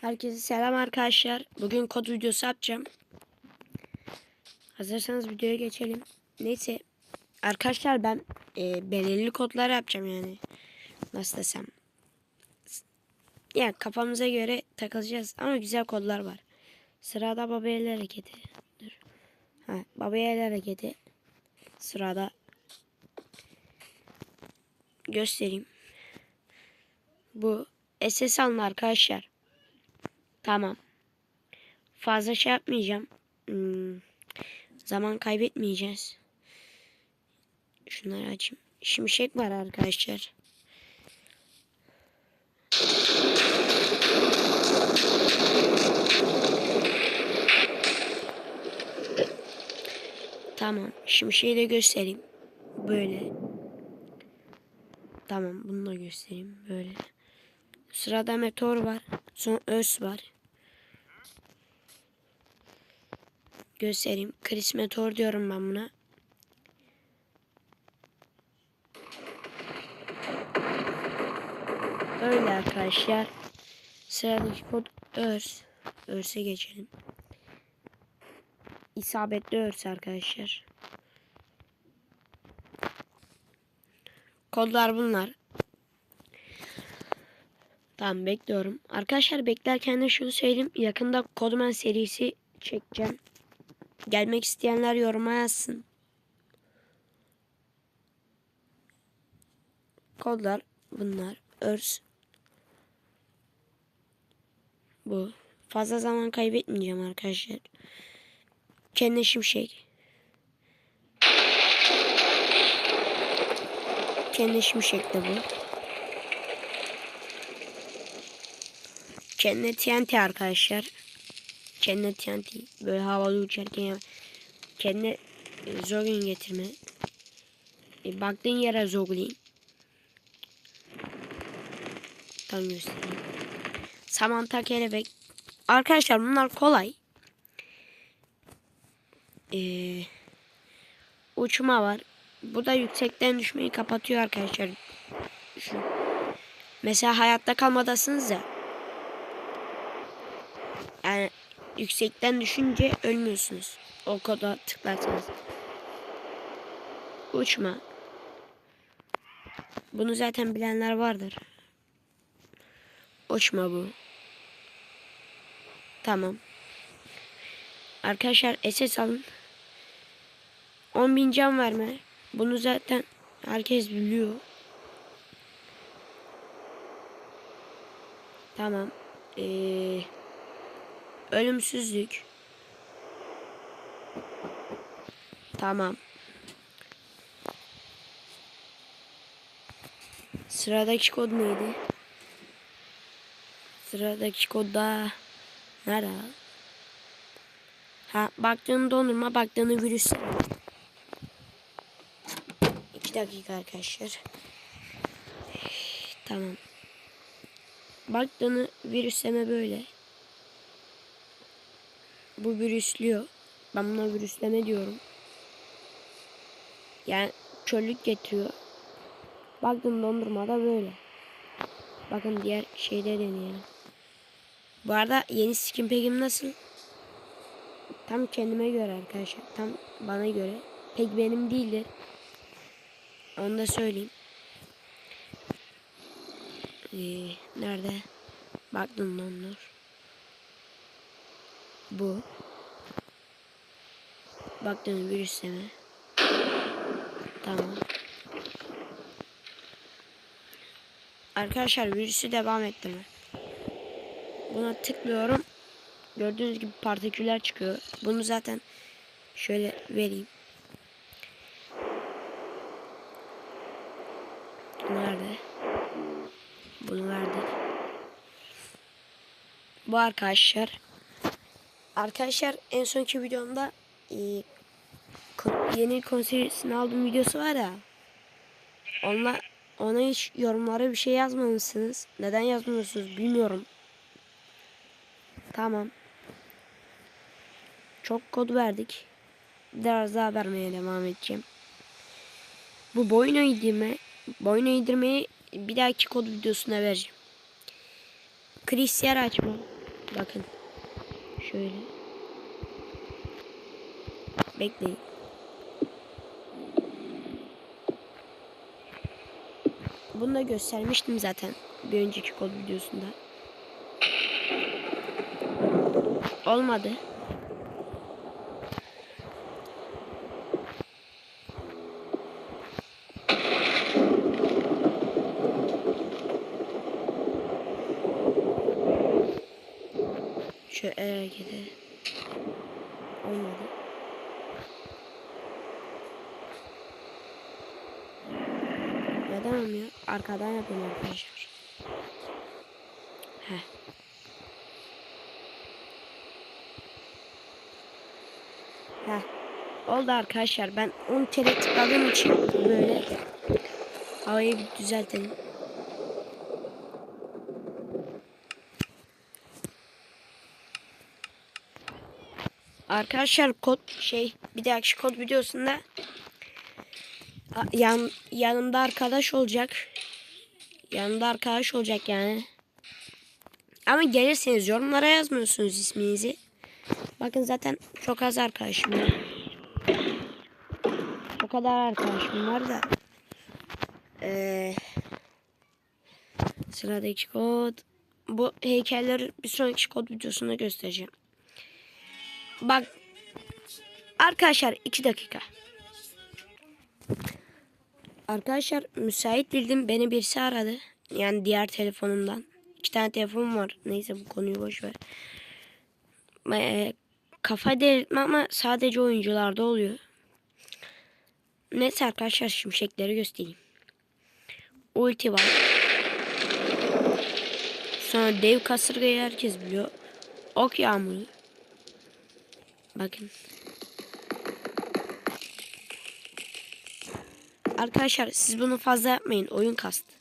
Herkese selam arkadaşlar. Bugün kod videosu yapacağım. Hazırsanız videoya geçelim. Neyse. Arkadaşlar ben e, belirli kodlar yapacağım yani. Nasıl desem. Yani kafamıza göre takılacağız. Ama güzel kodlar var. Sırada baba el hareketi. Dur. Ha, baba el hareketi. Sırada göstereyim. Bu SS alın arkadaşlar. Tamam. Fazla şey yapmayacağım. Hmm, zaman kaybetmeyeceğiz. Şunları açayım. Şimşek var arkadaşlar. Tamam. Şimşeği de göstereyim. Böyle. Tamam. Bunu da göstereyim. Böyle. Sırada meteor var. Son örs var. Göstereyim. Chris meteor diyorum ben buna. Öyle arkadaşlar. Sıradaki kod örs. Örse geçelim. İsabetli örs arkadaşlar. Kodlar bunlar. Tamam bekliyorum. Arkadaşlar beklerken de şunu söyleyeyim. Yakında Codeman serisi çekeceğim. Gelmek isteyenler yoruma yazsın. Kodlar bunlar. Örs. Bu. Fazla zaman kaybetmeyeceğim arkadaşlar. Kendi şimşek. Kendi şimşek de bu. Kendi TNT arkadaşlar. Kendi TNT. Böyle havalı uçarken ya. Kendi e, zoglin getirme. E, baktığın yere zoglin. Tam göstereyim. Samantha kelebek. Arkadaşlar bunlar kolay. Ee, uçma var. Bu da yüksekten düşmeyi kapatıyor arkadaşlar. Şu. Mesela hayatta kalmadasınız ya. Yani yüksekten düşünce ölmüyorsunuz. O koda tıklarsanız. Uçma. Bunu zaten bilenler vardır. Uçma bu. Tamam. Arkadaşlar SS alın. 10.000 can verme. Bunu zaten herkes biliyor. Tamam. Ee, ölümsüzlük. Tamam. Sıradaki kod neydi? Sıradaki kod da nerede? Ha baktığını dondurma, baktığını virüs. İki dakika arkadaşlar. Tamam. Baktığını virüsleme böyle. Bu virüslüyor. Ben buna virüsleme diyorum. Yani çöllük getiriyor. Baktım dondurma da böyle. Bakın diğer şeyde deneyelim. Bu arada yeni skin pegim nasıl? Tam kendime göre arkadaşlar. Tam bana göre. Pek benim değildir. Onu da söyleyeyim. Ee, nerede? Baktım dondur. Bu. Baktım virüsleme. Tamam. Arkadaşlar virüsü devam ettirme. Buna tıklıyorum. Gördüğünüz gibi partiküller çıkıyor. Bunu zaten şöyle vereyim. Nerede? Bunu verdik. Bu arkadaşlar. Arkadaşlar en sonki videomda e, yeni konserisini aldığım videosu var ya. Onunla ona hiç yorumlara bir şey yazmamışsınız. Neden yazmıyorsunuz bilmiyorum. Tamam. Çok kod verdik. Biraz daha vermeye devam edeceğim. Bu boyun eğdirme, boyun eğdirmeyi bir dahaki kod videosuna vereceğim. Chris yer açma. Bakın. Şöyle. Bekleyin. Bunu da göstermiştim zaten bir önceki kod videosunda. Olmadı. El hareketi. Olmadı. Neden olmuyor? Arkadan yapıyorum arkadaşlar. Heh. Heh. Oldu arkadaşlar. Ben 10 kere tıkladığım için böyle havayı bir düzeltelim. Arkadaşlar kod şey bir dahaki kod videosunda yan, yanımda arkadaş olacak. Yanımda arkadaş olacak yani. Ama gelirseniz yorumlara yazmıyorsunuz isminizi. Bakın zaten çok az arkadaşım var. O kadar arkadaşım var da. Ee, sıradaki kod. Bu heykelleri bir sonraki kod videosunda göstereceğim. Bak arkadaşlar 2 dakika. Arkadaşlar müsait bildim beni birisi aradı. Yani diğer telefonumdan. İki tane telefonum var. Neyse bu konuyu boş ver. Ee, kafa delirtme ama sadece oyuncularda oluyor. Neyse arkadaşlar şimşekleri göstereyim. Ulti var. Sonra dev kasırgayı herkes biliyor. Ok yağmuru. Bakın. Arkadaşlar siz bunu fazla yapmayın. Oyun kastı.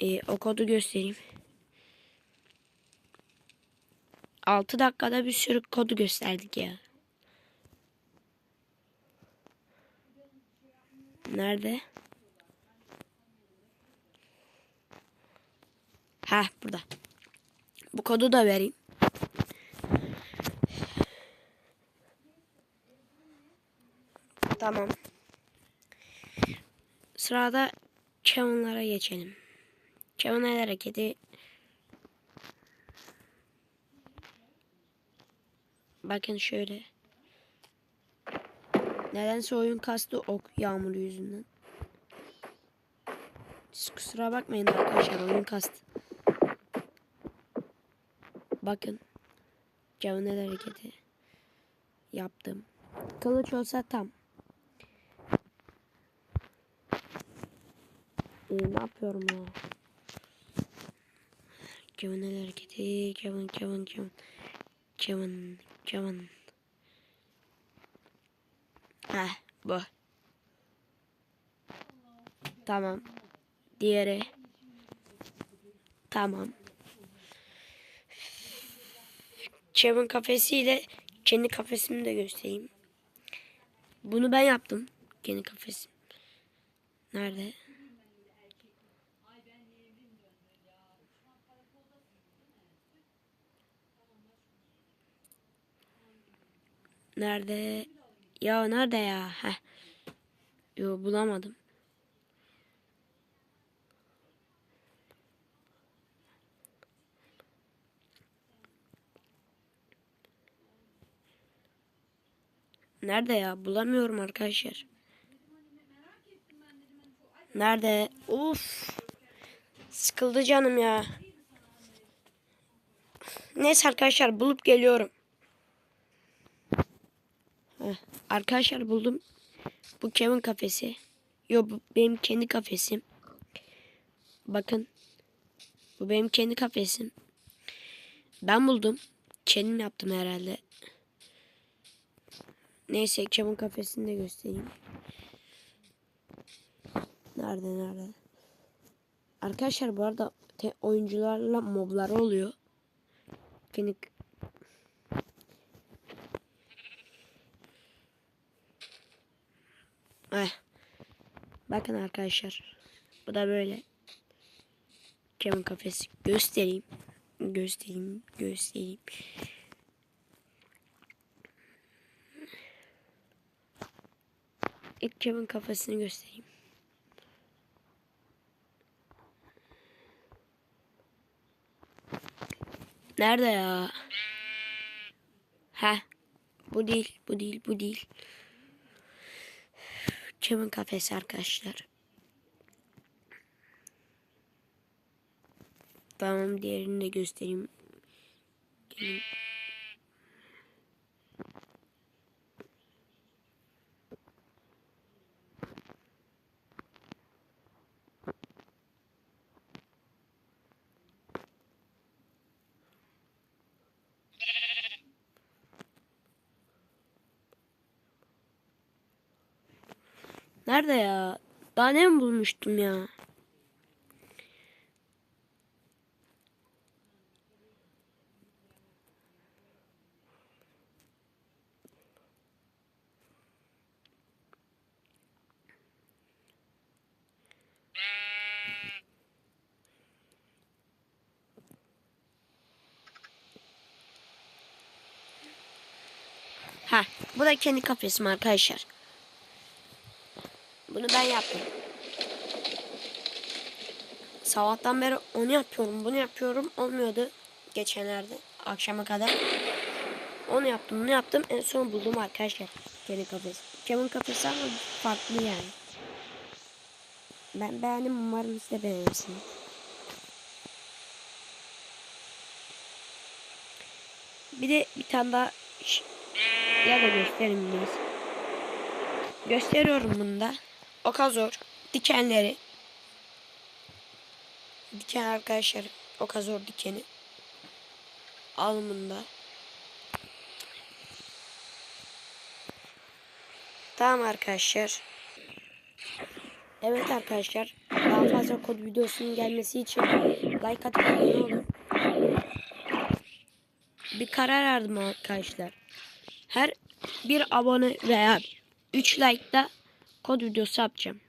Ee, o kodu göstereyim. 6 dakikada bir sürü kodu gösterdik ya. Nerede? Ha burada. Bu kodu da vereyim. Tamam. Sırada Kevin'lara geçelim. Kevin el hareketi. Bakın şöyle. Nedense oyun kastı ok yağmuru yüzünden. Siz kusura bakmayın arkadaşlar oyun kastı. Bakın. Kevin el hareketi. Yaptım. Kılıç olsa tam. Ee, ne yapıyorum ya? Kevin el hareketi. Kevin, Kevin, Kevin. Kevin, Kevin. Heh, bu. Tamam. Diğeri. Tamam. Kevin kafesiyle kendi kafesimi de göstereyim. Bunu ben yaptım. Kendi kafesim. Nerede? Nerede? Ya nerede ya? Heh. Yo bulamadım. Nerede ya? Bulamıyorum arkadaşlar. Nerede? Uf. Sıkıldı canım ya. Neyse arkadaşlar bulup geliyorum. Heh, arkadaşlar buldum. Bu Kevin kafesi. Yo bu benim kendi kafesim. Bakın. Bu benim kendi kafesim. Ben buldum. Kendim yaptım herhalde. Neyse Kevin kafesini de göstereyim. Nerede nerede? Arkadaşlar bu arada oyuncularla moblar oluyor. Kendi Eh. Bakın arkadaşlar. Bu da böyle. Kevin kafesi göstereyim. Göstereyim, göstereyim. İlk Kevin kafesini göstereyim. Nerede ya? Ha? Bu değil, bu değil, bu değil. Kevin kafesi arkadaşlar. Tamam diğerini de göstereyim. Gelin. Nerede ya? Daha ne mi bulmuştum ya? Ha, bu da kendi kafesim arkadaşlar. Bunu ben yaptım. Sabahtan beri onu yapıyorum, bunu yapıyorum. Olmuyordu geçenlerde akşama kadar. Onu yaptım, bunu yaptım. En son buldum arkadaşlar. Kendi kafesi. Kemin kafesi ama farklı yani. Ben beğendim. Umarım siz de beğenirsiniz. Bir de bir tane daha ya da göstereyim biraz. Gösteriyorum bunu da. Okazor dikenleri. Diken arkadaşlar. Okazor dikeni. Alımında. Tamam arkadaşlar. Evet arkadaşlar. Daha fazla kod videosunun gelmesi için like atıp abone olun. Bir karar verdim arkadaşlar. Her bir abone veya 3 like'da kod videosu yapacağım.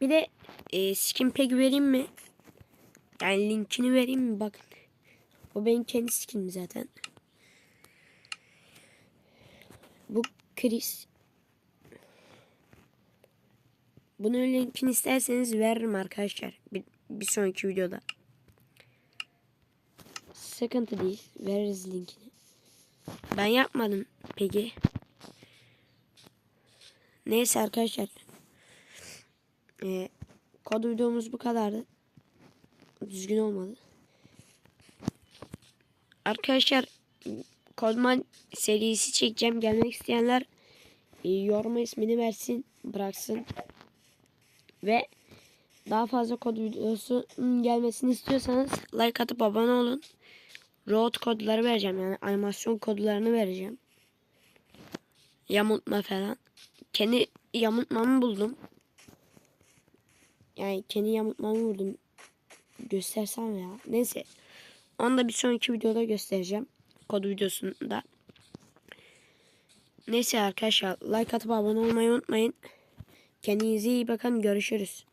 Bir de e, skin pack vereyim mi? Yani linkini vereyim mi? Bakın. O benim kendi skinim zaten. Bu Chris. Bunun linkini isterseniz veririm arkadaşlar. Bir, bir sonraki videoda. Sıkıntı değil. Veririz linkini. Ben yapmadım peki. Neyse arkadaşlar. Ee, kod videomuz bu kadardı. Düzgün olmadı. Arkadaşlar Kodman serisi çekeceğim. Gelmek isteyenler e, yoruma ismini versin. Bıraksın. Ve daha fazla kod videosu gelmesini istiyorsanız like atıp abone olun. Road kodları vereceğim yani animasyon kodlarını vereceğim. Yamultma falan. Kendi yamultmamı buldum. Yani kendi yamultmamı vurdum. Göstersem ya. Neyse. Onu da bir sonraki videoda göstereceğim. Kod videosunda. Neyse arkadaşlar like atıp abone olmayı unutmayın. Kendinize iyi bakın. Görüşürüz.